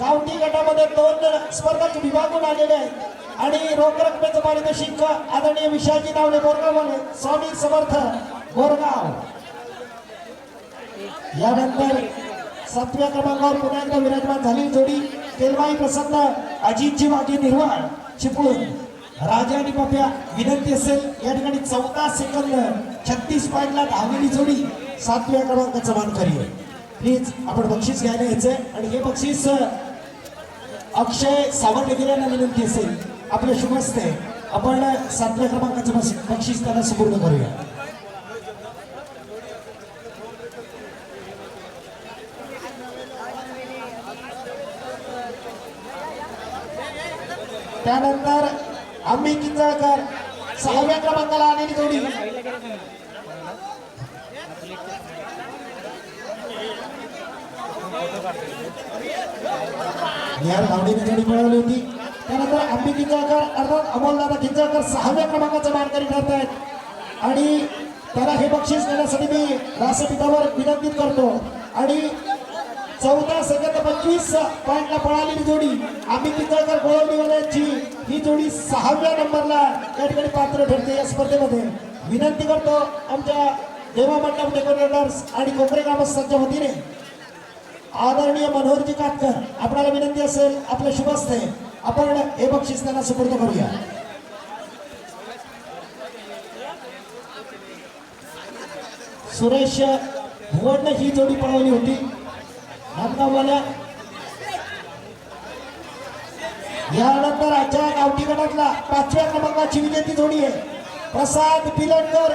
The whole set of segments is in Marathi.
गावठी गटामध्ये दोन स्पर्धक विभागून आलेले आहेत. आणि रोख रकमेचं पारितोषिक आदरणीय विशाजी नावले बोरगाववाले स्वामी समर्थ बोरगाव. यानंतर सातव्या क्रमांकावर पुन्हा एकदा विराजमान झाली जोडी तेलवाई प्रसन्न अजितची मागे निर्वाळ चिपळून राजा आणि पप्या विनंती असेल या ठिकाणी चौदा सेकंद छत्तीस पॉईंटला धावलेली जोडी सातव्या क्रमांकाचं मान करी प्लीज आपण बक्षीस घ्यायला यायचंय. आणि हे बक्षीस अक्षय सावंत यांना विनंती असेल आपल्या शुभस्ते आपण सातव्या क्रमांकाचं बक्षीस त्यांना सुपूर्ण करूया. त्यानंतर आम्ही किंजळकर सहाव्या क्रमांकाला आलेली जोडी. या धावणीने जोडी मिळवली होती. त्यानंतर अंबी किंजळकर अर्थात अमोलदादा किंजळकर सहाव्या क्रमांकाचा मानकरी ठरत आहेत आणि त्याला हे बक्षीस देण्यासाठी मी राष्ट्रपितावर विनंती करतो. आणि चौदा सेकंद पंचवीस पॉईंटला पळालेली जोडी आम्ही किंजळकर गोळवणीवाल्यांची ही जोडी सहाव्या नंबरला या ठिकाणी पात्र ठरते या स्पर्धेमध्ये. विनंती करतो आमच्या देवा मंडप डेकोरेटर्स आणि कोपरे ग्रामस्थांच्या वतीने आदरणीय मनोहरजी काटकर आपल्याला विनंती असेल आपलं शुभ असते आपण हे बक्षीस त्यांना सुपूर्द करूया. सुरेश भुवडनं ही जोडी पळवली होती. नांदगाववाल्या यानंतर आजच्या गावठी गटातला पाचव्या क्रमांकाची विजेती जोडी आहे. प्रसाद पिलटकर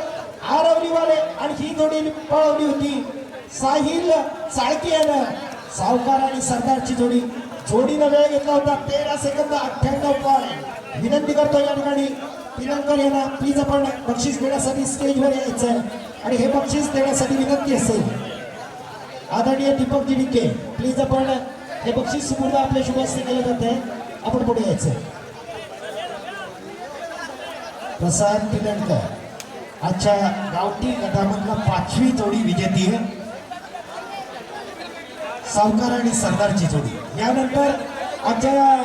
आरवलीवाले आणि ही जोडी पळवली होती. साहिल साळकी यानं सावकार आणि सरदारची जोडी. जोडीनं वेळ घेतला होता. तेरा सेकंद अठ्ठ्याण्णव पॉईंट विनंती करतो या ठिकाणी पिलंकर यांना प्लीज आपण बक्षीस देण्यासाठी स्टेजवर यायचं आहे आणि हे बक्षीस देण्यासाठी विनंती असेल. आदरणीय दीपकजी डिके प्लीज आपण हे बक्षीस सुपूर्द आपल्या शुभेच्छा केलं जात आहे. आपण पुढे यायचं प्रसाद पिलणकर आजच्या गावठी गटामधला पाचवी जोडी विजेती आहे. सावकार आणि सरदारची जोडी. यानंतर आजच्या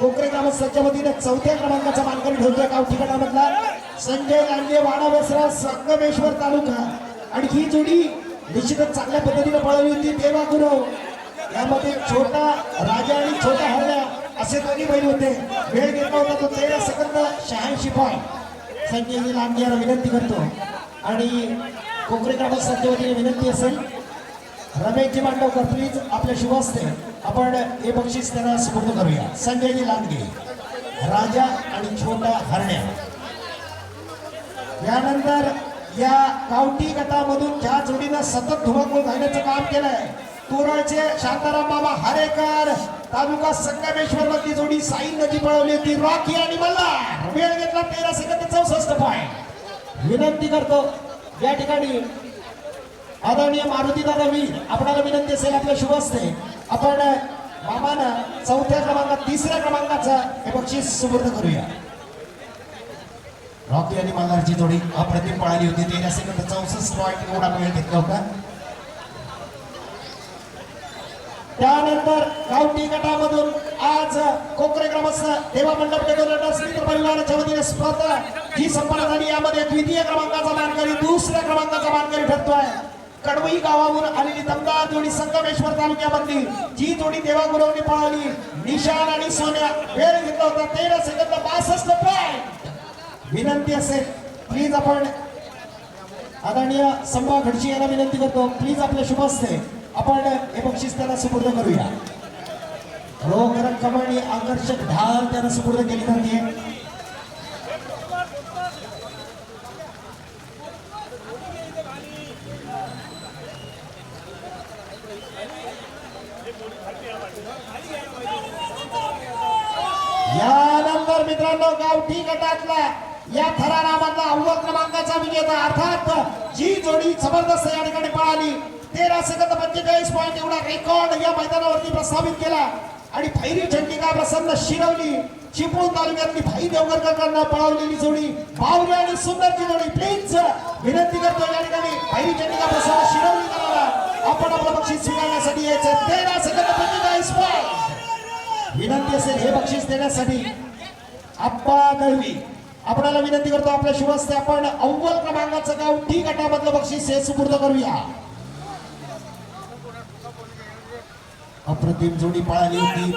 कोकरे ग्रामस्थांच्या वतीने चौथ्या क्रमांकाचा मानकरी ठेवतोय गाव ठिकाणामधला. संजय लांडे वाडा संगमेश्वर तालुका. आणि ही जोडी निश्चितच चांगल्या पद्धतीने पळवली होती. देवा गुरव यामध्ये छोटा राजा आणि छोटा हरण्या असे दोन्ही बैल होते. वेळ घेतला होता तो तेरा सेकंद शहाऐंशी पॉईंट संजय लांडे यांना विनंती करतो. आणि कोकरे ग्रामस्थांच्या वतीने विनंती असेल रमेशजी मांडवकर प्लीज आपल्या शुभ असते आपण हे बक्षीस त्यांना सुपूर्द करूया. संजयजी लांडगे राजा आणि छोटा हरण्या. यानंतर या गावठी गटामधून ज्या जोडीनं सतत धुमाकूळ घालण्याचं काम केलंय तोरळचे शांताराम बाबा हरेकर तालुका संगमेश्वर मधली जोडी साई नदी पळवली होती. रॉकी आणि मल्हार वेळ घेतला तेरा सेकंद चौसष्ट पॉईंट विनंती करतो या ठिकाणी आदरणीय मारुती दादा मी आपणाला विनंती असेल आपल्या शुभ असते आपण मामानं चौथ्या क्रमांकात तिसऱ्या क्रमांकाचा हे बक्षीस सुपूर्द करूया. रॉकी आणि मल्हारची जोडी अप्रतिम पळाली होती. तेरा सेकंद चौसष्ट पॉईंट एवढा वेळ घेतला होता. त्यानंतर गावठी गटामधून आज कोकरे ग्रामस्थ देवा मंडप डेकोरेटर्स परिवाराच्या वतीने स्पर्धा ही संपन्न झाली. यामध्ये द्वितीय क्रमांकाचा मानकरी दुसऱ्या क्रमांकाचा मानकरी ठरतोय. कडवई गावावरून आलेली दमदार जोडी संगमेश्वर तालुक्यामधली. जी जोडी देवागुरवने पळाली. निशान आणि सोन्या वेळ घेतला होता. तेरा सेकंद बासष्ट पॉईंट विनंती असेल. प्लीज आपण आदरणीय संभा घडची यांना विनंती करतो. प्लीज आपल्या शुभ असते आपण हे बक्षीस त्याला सुपूर्द करूया. रोख रक्कम आणि आकर्षक ढाल त्याला सुपूर्द केली जाते. यानंतर मित्रांनो गावठी गटातला या थरारामधला अव्वल क्रमांकाचा विजेता अर्थात जी जोडी जबरदस्त या ठिकाणी पळाली. तेरा सेकंद पंचेचाळीस पॉईंट एवढा रेकॉर्ड या मैदानावरती प्रस्थापित केला. आणि फैरी झंडिका प्रसन्न शिरवली. चिपळूण तालुक्यातली भाई देवगरकरांना पळवलेली जोडी. बावरी आणि सुंदरची जोडी. प्लीज विनंती करतो या ठिकाणी. भाई झंडिका प्रसन्न शिरवली करायला आपण आपलं पक्षी स्वीकारण्यासाठी यायचं. तेरा विनंती असेल हे बक्षीस देण्यासाठी आप्पा दळवी आपणाला विनंती करतो आपल्या शुभस्ते आपण अव्वल क्रमांकाचं गाव टी गटामधलं बक्षीस हे सुपूर्द करूया. अप्रतिम जोडी पळाली होती.